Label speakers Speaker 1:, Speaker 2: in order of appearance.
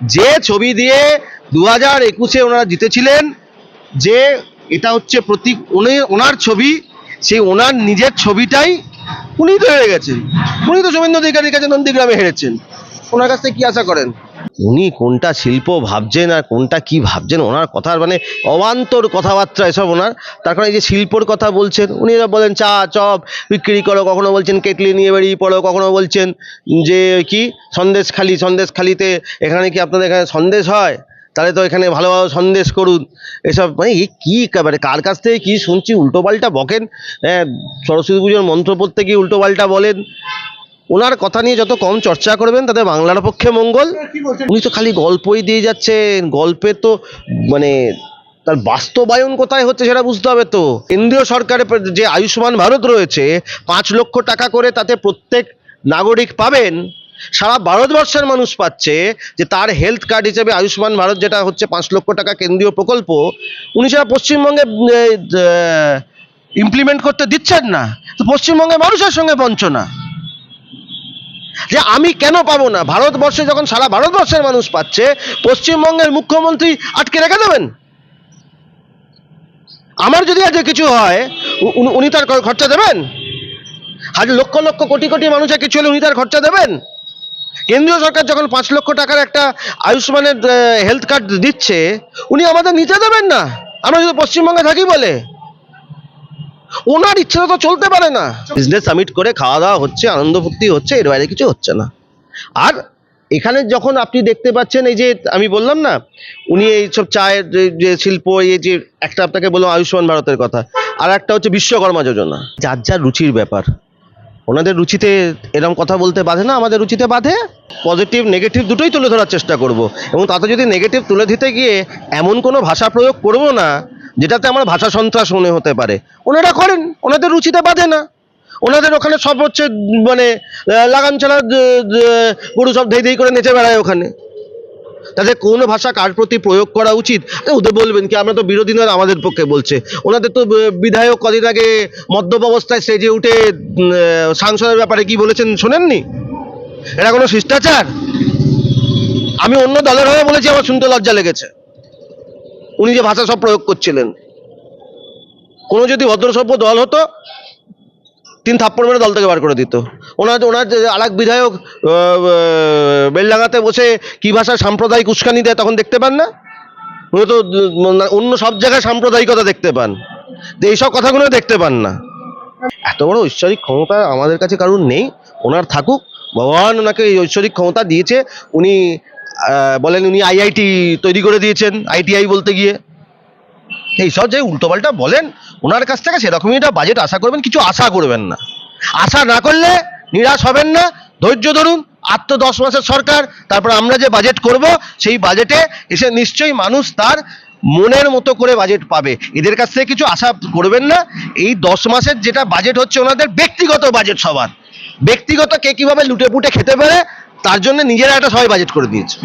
Speaker 1: যে ছবি দিয়ে দু হাজার একুশে ওনারা জিতেছিলেন, যে এটা হচ্ছে প্রতীক, উনি ওনার ছবি, সেই ওনার নিজের ছবিটাই উনি তো হেরে গেছেন উনি তো শুভেন্দু অধিকারীর কাছে নন্দীগ্রামে হেরেছেন। ওনার কাছ থেকে কি আশা করেন? উনি কোনটা শিল্প ভাবছেন আর কোনটা কি ভাবছেন? ওনার কথার মানে অবান্তর কথাবার্তা এসব ওনার। তার কারণে যে শিল্পর কথা বলছেন, উনি বলেন চা, চপ বিক্রি করো, কখনো বলছেন কেটলি নিয়ে বেরিয়ে পড়ো, কখনো বলছেন যে কি সন্দেশখালি সন্দেশখালিতে এখানে কি আপনাদের এখানে সন্দেশ হয়? তাহলে তো এখানে ভালোভাবে সন্দেশ করুন। এসব মানে এ কী মানে কার কাছ থেকে কী শুনছি, উল্টোপাল্টা বকেন? হ্যাঁ সরস্বতী পুজোর মন্ত্র পড়তে গিয়ে উল্টোপাল্টা বলেন। ওনার কথা নিয়ে যত কম চর্চা করবেন তাদের বাংলার পক্ষে মঙ্গল। উনি তো খালি গল্পই দিয়ে যাচ্ছেন, গল্পে তো মানে তার বাস্তবায়ন কোথায় হচ্ছে সেটা বুঝতে হবে তো। কেন্দ্রীয় সরকারের যে আয়ুষ্মান ভারত রয়েছে, পাঁচ লক্ষ টাকা করে তাতে প্রত্যেক নাগরিক পাবেন। সারা ভারতবর্ষের মানুষ পাচ্ছে যে তার হেলথ কার্ড হিসেবে আয়ুষ্মান ভারত যেটা হচ্ছে পাঁচ লক্ষ টাকা কেন্দ্রীয় প্রকল্প, উনি সেটা পশ্চিমবঙ্গে ইমপ্লিমেন্ট করতে দিচ্ছেন না। তো পশ্চিমবঙ্গের মানুষের সঙ্গে বঞ্চনা। যে আমি কেন পাবো না? ভারতবর্ষে যখন সারা ভারতবর্ষের মানুষ পাচ্ছে, পশ্চিমবঙ্গের মুখ্যমন্ত্রী আটকে রেখে দেবেন? আমার যদি আজকে কিছু হয় উনি- তার খরচা দেবেন? হাজার লক্ষ লক্ষ কোটি কোটি মানুষের কিছু হলে উনি তার খরচা দেবেন? কেন্দ্রীয় সরকার যখন পাঁচ লক্ষ টাকার একটা আয়ুষ্মানের হেলথ কার্ড দিচ্ছে, উনি আমাদের নিতে দেবেন না? আমরা যদি পশ্চিমবঙ্গে থাকি বলে। ওনার ইচ্ছে তো চলতে পারে না। বিজনেস সামিট করে খাওয়া দাওয়া হচ্ছে, আনন্দ ফুর্তি হচ্ছে, এর বাইরে কিছু হচ্ছে না। আর এখানে যখন আপনি দেখতে পাচ্ছেন, এই যে আমি বললাম না, উনি এই সব চায়ের যে- শিল্প, এই যে একটা আপনাকে বললাম আয়ুষ্মান ভারতের কথা, আর একটা হচ্ছে বিশ্বকর্মা যোজনা। যার যার রুচির ব্যাপার, ওনাদের রুচিতে এরকম কথা বলতে বাধে না, আমাদের রুচিতে বাধে। পজিটিভ নেগেটিভ দুটোই তুলে ধরার চেষ্টা করব। এবং তাতে যদি নেগেটিভ তুলে দিতে গিয়ে এমন কোনো ভাষা প্রয়োগ করব না যেটাতে আমার ভাষা সন্ত্রাস মনে হতে পারে। ওনারা করেন, ওনাদের রুচিতে বাধে না। ওনাদের ওখানে সব হচ্ছে মানে লাগাম ছাড়া গরু সব ধেই ধেই করে নেচে বেড়ায় ওখানে। তাদের কোন ভাষা কার প্রতি প্রয়োগ করা উচিত? ওদের বলবেন কি, আমরা তো বিরোধী নয়, আমাদের পক্ষে বলছে। ওনাদের তো বিধায়ক কদিন আগে মদ্যপ অবস্থায় সেজে উঠে সাংসদের ব্যাপারে কি বলেছেন শোনেননি? এটা কোনো শিষ্টাচার? আমি অন্য দলের হয়ে বলেছি, আমার শুনতে লজ্জা লেগেছে। উনি যে ভাষা সব প্রয়োগ করছিলেন। কোনো যদি ভদ্রসভ্য দল হতো, তিন থাপ্পড় মেরে দল থেকে বার করে দিত। ওনার ওনার যে আরেক বিধায়ক বেলডাঙাতে বসে কি ভাষায় সাম্প্রদায়িক উস্কানি দেয় তখন দেখতে পান না? উনি তো অন্য সব জায়গায় সাম্প্রদায়িকতা দেখতে পান। এইসব কথাগুলো দেখতে পান না। এত বড় ঐশ্বরিক ক্ষমতা আমাদের কাছে কারুর নেই। ওনার থাকুক, ভগবান ওনাকে ঐশ্বরিক ক্ষমতা দিয়েছে। উনি বলেন উনি আইআইটি তৈরি করে দিয়েছেন, আইটিআই বলতে গিয়ে। এইসব যে উল্টোপাল্টা বলেন, ওনার কাছ থেকে সেরকমই একটা বাজেট আশা করবেন, কিছু আশা করবেন না। আশা না করলে নিরাশ হবেন না, ধৈর্য ধরুন আর তো দশ মাসের সরকার, তারপর আমরা যে বাজেট করব, সেই বাজেটে এসে নিশ্চয়ই মানুষ তার মনের মতো করে বাজেট পাবে। এদের কাছ থেকে কিছু আশা করবেন না, এই দশ মাসের যেটা বাজেট হচ্ছে ওনাদের ব্যক্তিগত বাজেট সবার। ব্যক্তিগত কে কীভাবে লুটে পুটে খেতে পারে তার জন্য নিজেরা একটা সবাই বাজেট করে দিয়েছে।